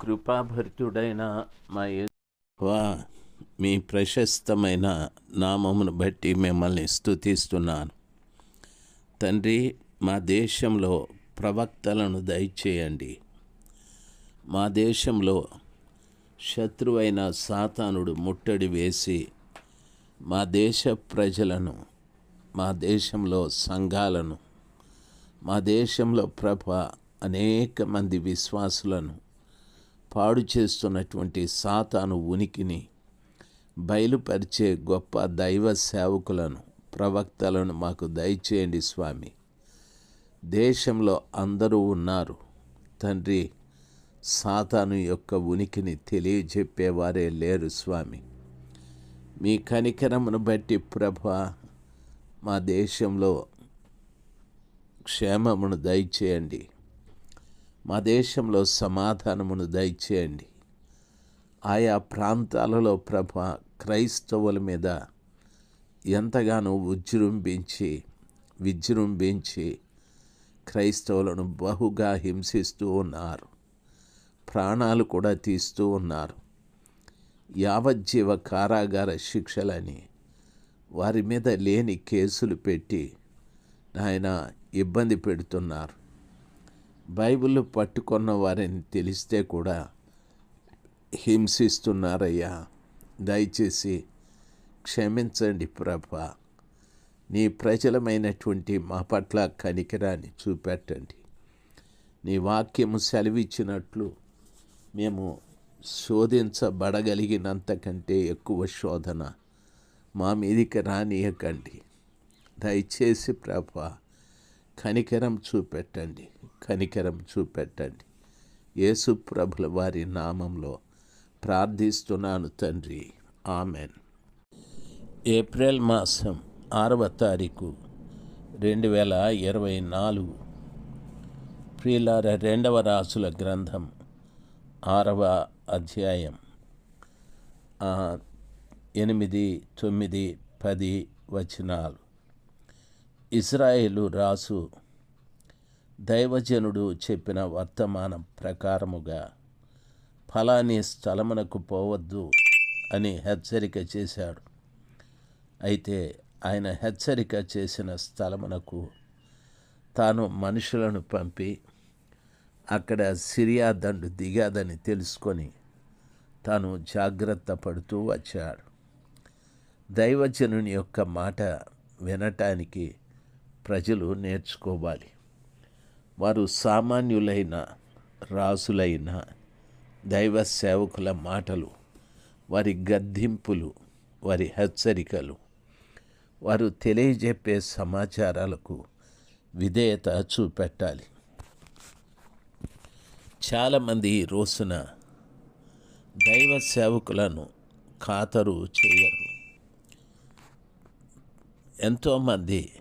కృపాభరితుడైన మా వా మీ ప్రశస్తమైన నామమును బట్టి మిమ్మల్ని స్తుతిస్తున్నాను. తండ్రి మా దేశంలో ప్రవక్తలను దయచేయండి. మా దేశంలో శత్రువైన సాతానుడు ముట్టడి వేసి మా దేశ ప్రజలను మా దేశంలో సంఘాలను మా దేశంలో ప్రభ అనేక మంది విశ్వాసులను పాడు చేస్తున్నటువంటి సాతాను ఉనికిని బయలుపరిచే గొప్ప దైవ సేవకులను ప్రవక్తలను మాకు దయచేయండి స్వామి. దేశంలో అందరూ ఉన్నారు. తండ్రి సాతాను యొక్క ఉనికిని తెలియజెప్పేవారే లేరు స్వామి. మీ కనికరమును బట్టి ప్రభ మా దేశంలో క్షేమమును దయచేయండి. మా దేశంలో సమాధానమును దయచేయండి. ఆయా ప్రాంతాలలో ప్రభ క్రైస్తవుల మీద ఎంతగానో ఉజృంభించి విజృంభించి క్రైస్తవులను బహుగా హింసిస్తూ ఉన్నారు. ప్రాణాలు కూడా తీస్తూ ఉన్నారు. యావజ్జీవ కారాగార శిక్షలని వారి మీద లేని కేసులు పెట్టి ఆయన ఇబ్బంది పెడుతున్నారు. బైబిల్ పట్టుకున్న వారిని తెలిస్తే కూడా హింసిస్తున్నారయ్యా. దయచేసి క్షమించండి ప్రభ. నీ ప్రజలమైనటువంటి మా పట్ల కనికరాన్ని చూపెట్టండి. నీ వాక్యము సెలవిచ్చినట్లు మేము శోధించబడగలిగినంతకంటే ఎక్కువ శోధన మా మీదికి రానియకండి. దయచేసి ప్రభ కనికరం చూపెట్టండి కనికరం చూపెట్టండి. యేసు ప్రభుల వారి నామంలో ప్రార్థిస్తున్నాను తండ్రి. ఆమెన్. ఏప్రిల్ మాసం ఆరవ తారీఖు రెండు వేల ఇరవై నాలుగు. ప్రియులార రెండవ రాసుల గ్రంథం ఆరవ అధ్యాయం. ఆ, ఎనిమిది తొమ్మిది పది వచనాలు. ఇస్రాయేలు రాసు దైవజనుడు చెప్పిన వర్తమానం ప్రకారముగా ఫలాని స్థలమునకు పోవద్దు అని హెచ్చరిక చేశాడు. అయితే ఆయన హెచ్చరిక చేసిన స్థలమునకు తాను మనుషులను పంపి అక్కడ సిరియా దండు దిగాదని తెలుసుకొని తాను జాగ్రత్త పడుతూ వచ్చాడు. దైవజనుని యొక్క మాట వినటానికి ప్రజలు నేర్చుకోవాలి. వారు సామాన్యులైన రాజులైన దైవ సేవకుల మాటలు వారి గద్దింపులు వారి హెచ్చరికలు వారు తెలియజెప్పే సమాచారాలకు విధేయత చూపెట్టాలి. చాలామంది ఈ రోజున దైవ సేవకులను ఖాతరు చేయరు. ఎంతోమంది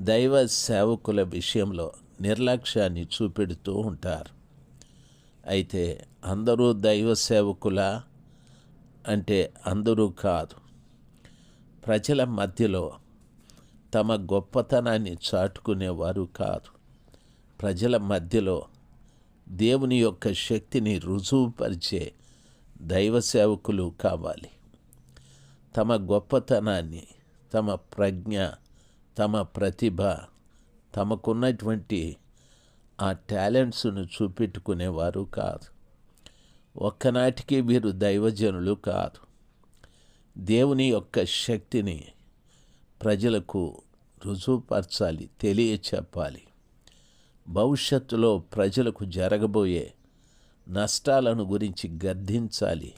దైవ సేవకుల విషయంలో నిర్లక్ష్యాన్ని చూపెడుతూ ఉంటారు. అయితే అందరూ దైవ సేవకులా అంటే అందరూ కాదు. ప్రజల మధ్యలో తమ గొప్పతనాన్ని చాటుకునేవారు కాదు. ప్రజల మధ్యలో దేవుని యొక్క శక్తిని రుజువుపరిచే దైవ సేవకులు కావాలి. తమ గొప్పతనాన్ని తమ ప్రజ్ఞ తమ ప్రతిభ తమకున్నటువంటి ఆ టాలెంట్స్ను చూపెట్టుకునేవారు కాదు. ఒక్కనాటికి వీరు దైవజనులు కాదు. దేవుని యొక్క శక్తిని ప్రజలకు రుజువుపరచాలి తెలియచెప్పాలి. భవిష్యత్తులో ప్రజలకు జరగబోయే నష్టాలను గురించి గర్ధించాలి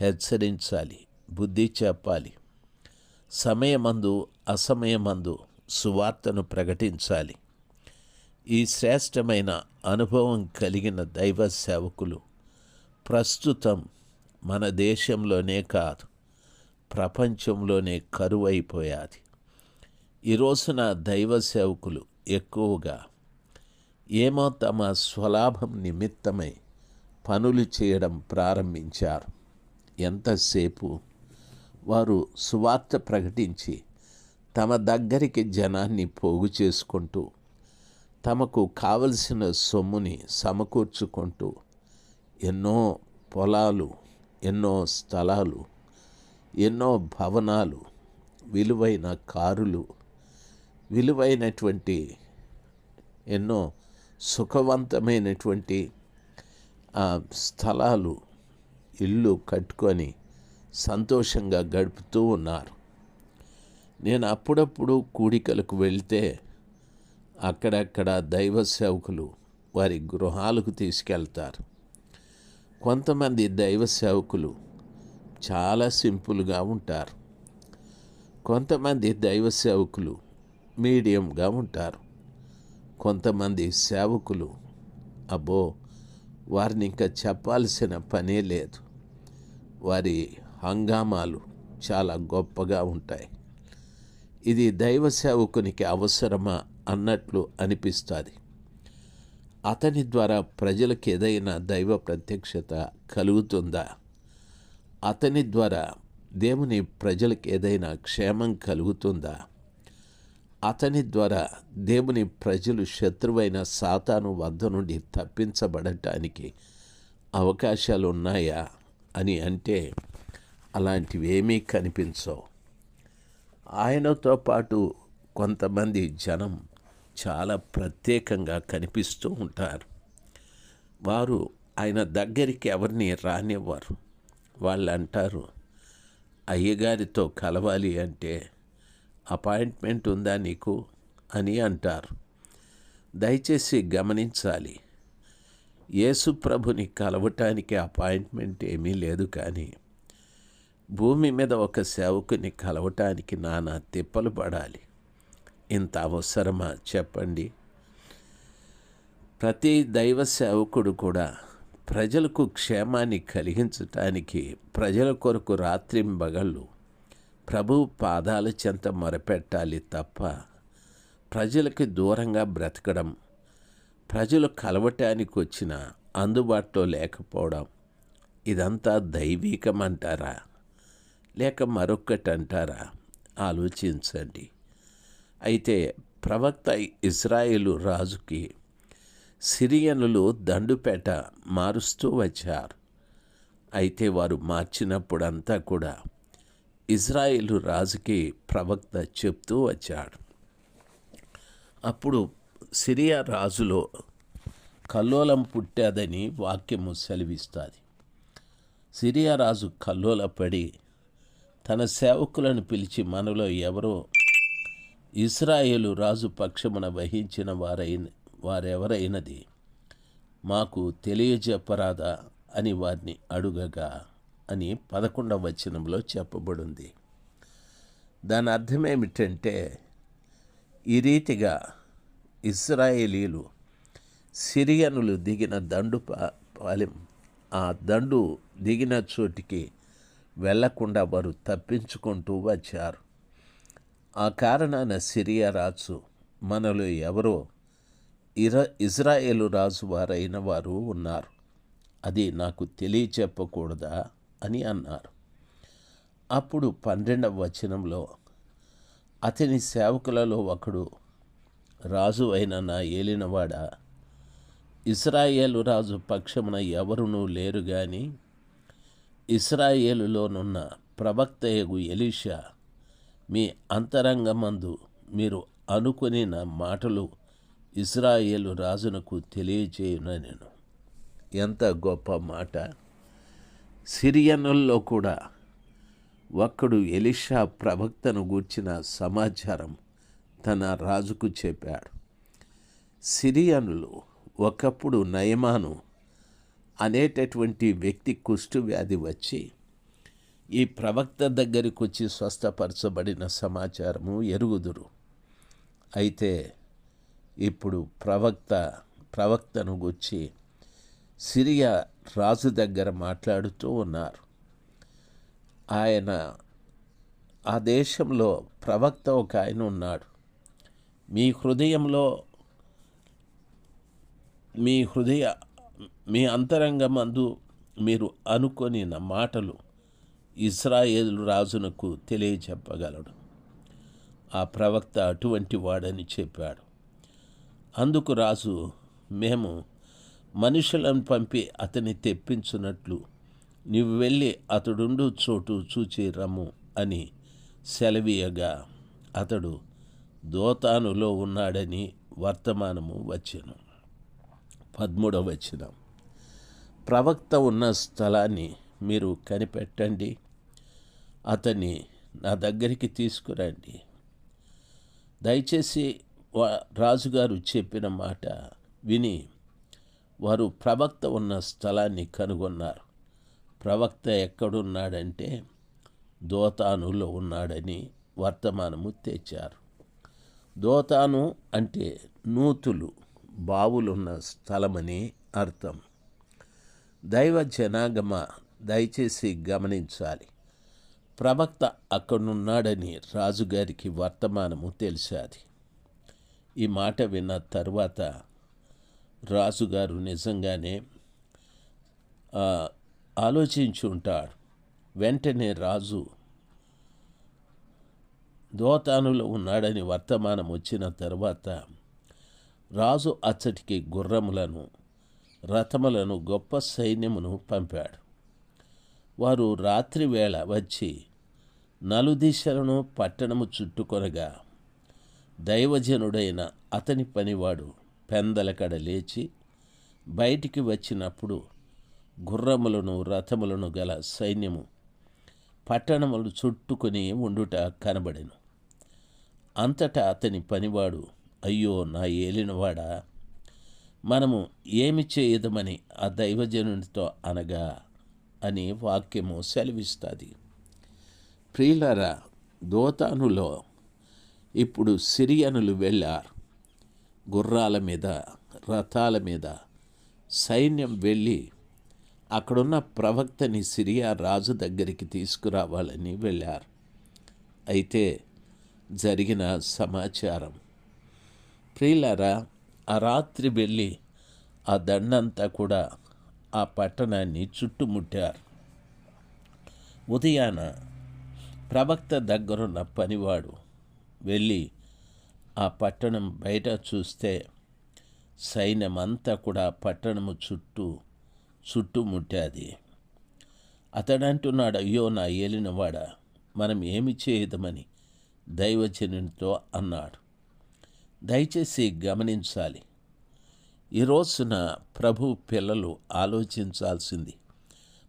హెచ్చరించాలి బుద్ధి చెప్పాలి. సమయమందు అసమయమందు సువార్తను ప్రకటించాలి. ఈ శ్రేష్టమైన అనుభవం కలిగిన దైవ సేవకులు ప్రస్తుతం మన దేశంలోనే కాదు ప్రపంచంలోనే కరువైపోయాది. ఈ రోజున దైవ సేవకులు ఎక్కువగా ఏమో తమ స్వలాభం నిమిత్తమై పనులు చేయడం ప్రారంభించారు. ఎంతసేపు వారు సువార్త ప్రకటించి తమ దగ్గరికి జనాన్ని పోగు చేసుకుంటూ తమకు కావలసిన సొమ్ముని సమకూర్చుకుంటూ ఎన్నో పొలాలు ఎన్నో స్థలాలు ఎన్నో భవనాలు విలువైన కారులు విలువైనటువంటి ఎన్నో సుఖవంతమైనటువంటి ఆ, స్థలాలు ఇల్లు కట్టుకొని సంతోషంగా గడుపుతూ ఉన్నారు. నేను అప్పుడప్పుడు కూడికలకు వెళ్తే అక్కడక్కడ దైవ సేవకులు వారి గృహాలకు తీసుకెళ్తారు. కొంతమంది దైవ సేవకులు చాలా సింపుల్గా ఉంటారు. కొంతమంది దైవ సేవకులు మీడియంగా ఉంటారు. కొంతమంది సేవకులు అబ్బో వారిని ఇంకా చెప్పాల్సిన పనే లేదు. వారి హంగామాలు చాలా గొప్పగా ఉంటాయి. ఇది దైవ సేవకునికి అవసరమా అన్నట్లు అనిపిస్తుంది. అతని ద్వారా ప్రజలకు ఏదైనా దైవ ప్రత్యక్షత కలుగుతుందా? అతని ద్వారా దేవుని ప్రజలకు ఏదైనా క్షేమం కలుగుతుందా? అతని ద్వారా దేవుని ప్రజలు శత్రువైన సాతాను వద్ద నుండి తప్పించబడటానికి అవకాశాలు ఉన్నాయా అని అంటే అలాంటివి ఏమీ కనిపించవు. ఆయనతో పాటు కొంతమంది జనం చాలా ప్రత్యేకంగా కనిపిస్తూ ఉంటారు. వారు ఆయన దగ్గరికి ఎవరిని రానివ్వరు. వాళ్ళు అంటారు అయ్యగారితో కలవాలి అంటే అపాయింట్మెంట్ ఉందా నీకు? అని అంటారు. దయచేసి గమనించాలి. యేసుప్రభుని కలవటానికి అపాయింట్మెంట్ ఏమీ లేదు కానీ భూమి మీద ఒక సేవకుని కలవటానికి నానా తిప్పలు పడాలి. ఇంత అవసరమా? చెప్పండి. ప్రతి దైవ సేవకుడు కూడా ప్రజలకు క్షేమాన్ని కలిగించటానికి ప్రజల కొరకు రాత్రింబగళ్ళు ప్రభు పాదాల చెంత మొరపెట్టాలి తప్ప ప్రజలకి దూరంగా బ్రతకడం ప్రజలు కలవటానికి వచ్చిన అందుబాటులో లేకపోవడం ఇదంతా దైవీకమంటారా లేక మరొక్కటి అంటారా? ఆలోచించండి. అయితే ప్రవక్త ఇజ్రాయేలు రాజుకి సిరియనులు దండుపేట మారుస్తూ వచ్చారు. అయితే వారు మార్చినప్పుడంతా కూడా ఇజ్రాయేలు రాజుకి ప్రవక్త చెప్తూ వచ్చాడు. అప్పుడు సిరియా రాజులో కల్లోలం పుట్టాదని వాక్యము సెలవిస్తుంది. సిరియా రాజు కల్లోలపడి తన సేవకులను పిలిచి మనలో ఎవరో ఇస్రాయేలు రాజు పక్షమున వహించిన వారైన వారెవరైనది? మాకు తెలియజెప్పరాదా? అని వారిని అడుగగా అని పదకొండవ వచనంలో చెప్పబడింది. దాని అర్థం ఏమిటంటే ఈ రీతిగా ఇస్రాయేలీలు సిరియనులు దిగిన దండు పా- పాలెం ఆ దండు దిగిన చోటికి వెళ్ళకుండా వారు తప్పించుకుంటూ వచ్చారు. ఆ కారణాన సిరియా రాజు మనలో ఎవరో ఇర ఇజ్రాయేలు రాజు వారైన వారు ఉన్నారు. అది నాకు తెలియచెప్పకూడదా అని అన్నారు. అప్పుడు పన్నెండవ వచనంలో అతని సేవకులలో ఒకడు రాజు అయిన నా ఏలినవాడ? ఇస్రాయేలు రాజు పక్షమున ఎవరునూ లేరు కానీ ఇస్రాయేలులోనున్న ప్రవక్తయగు ఎలీషా మీ అంతరంగమందు మీరు అనుకుని నా మాటలు ఇస్రాయేలు రాజునకు తెలియజేయునను ఎంత గొప్ప మాట! సిరియనుల్లో కూడా ఒక్కడు ఎలిషా ప్రవక్తను గూర్చిన సమాచారం తన రాజుకు చెప్పాడు. సిరియనులు ఒకప్పుడు నయమాను అనేటటువంటి వ్యక్తి కుష్టు వ్యాధి వచ్చి ఈ ప్రవక్త దగ్గరికి వచ్చి స్వస్థపరచబడిన సమాచారము ఎరుగుదురు. అయితే ఇప్పుడు ప్రవక్త ప్రవక్తను గుచ్చి సిరియా రాజు దగ్గర మాట్లాడుతూ ఉన్నారు. ఆయన ఆ దేశంలో ప్రవక్త ఒక ఆయన ఉన్నాడు. మీ హృదయంలో మీ హృదయ మీ అంతరంగమందు మీరు అనుకొని నా మాటలు ఇస్రాయేలు రాజునకు తెలియచెప్పగలడు ఆ ప్రవక్త అటువంటి వాడని చెప్పాడు. అందుకు రాజు మేము మనుషులను పంపి అతని తెప్పించున్నట్లు నీవు వెళ్ళి అతడుండు చోటు చూచి రమ్ము అని సెలవీయగా అతడు దోతానులో ఉన్నాడని వర్తమానము వచ్చెను. పదమూడవ వచ్చినాం ప్రవక్త ఉన్న స్థలాన్ని మీరు కనిపెట్టండి. అతన్ని నా దగ్గరికి తీసుకురండి. దయచేసి వా- రాజుగారు చెప్పిన మాట విని వారు ప్రవక్త ఉన్న స్థలాన్ని కనుగొన్నారు. ప్రవక్త ఎక్కడున్నాడంటే దోతానులో ఉన్నాడని వర్తమానము తెచ్చారు. దోతాను అంటే నూతులు బావులున్న స్థలమని అర్థం. దైవ జనాగమ దయచేసి గమనించాలి. ప్రవక్త అక్కడున్నాడని రాజుగారికి వర్తమానము తెలిసాది. ఈ మాట విన్న తర్వాత రాజుగారు నిజంగానే ఆలోచించి ఉంటాడు వెంటనే రాజు దోతానులో ఉన్నాడని వర్తమానం వచ్చిన తర్వాత రాజు అచ్చటికి గుర్రములను రథములను గొప్ప సైన్యమును పంపాడు. వారు రాత్రి వేళ వచ్చి నలుదిశలను పట్టణము చుట్టుకొనగా దైవజనుడైన అతని పనివాడు పెందలకడ లేచి బయటికి వచ్చినప్పుడు గుర్రములను రథములను గల సైన్యము పట్టణములు చుట్టుకొని ఉండుట కనబడెను. అంతటా అతని పనివాడు అయ్యో నా ఏలినవాడా మనము ఏమి చేయదమని ఆ దైవజనునితో అనగా అని వాక్యము సెలవిస్తుంది. ప్రియులరా దోతానులో ఇప్పుడు సిరియనులు వెళ్ళారు. గుర్రాల మీద రథాల మీద సైన్యం వెళ్ళి అక్కడున్న ప్రవక్తని సిరియా రాజు దగ్గరికి తీసుకురావాలని వెళ్ళారు. అయితే జరిగిన సమాచారం. ప్రియులారా ఆ రాత్రి వెళ్ళి ఆ దండంతా కూడా ఆ పట్టణాన్ని చుట్టుముట్టారు. ఉదయాన ప్రవక్త దగ్గరున్న పనివాడు వెళ్ళి ఆ పట్టణం బయట చూస్తే సైన్యమంతా కూడా పట్టణము చుట్టూ చుట్టుముట్టాది. అతడు అంటున్నాడు అయ్యో నా ఏలినవాడ మనం ఏమి చేయదమని దైవజనునితో అన్నాడు. దయచేసి గమనించాలి. ఈ రోజున ప్రభు పిల్లలు ఆలోచించాల్సింది.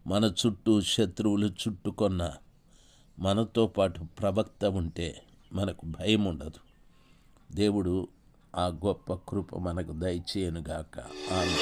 మన చుట్టూ శత్రువులు చుట్టుకొన్న మనతో పాటు ప్రవక్త ఉంటే మనకు భయం ఉండదు. దేవుడు ఆ గొప్ప కృప మనకు దయచేయనుగాక. ఆమె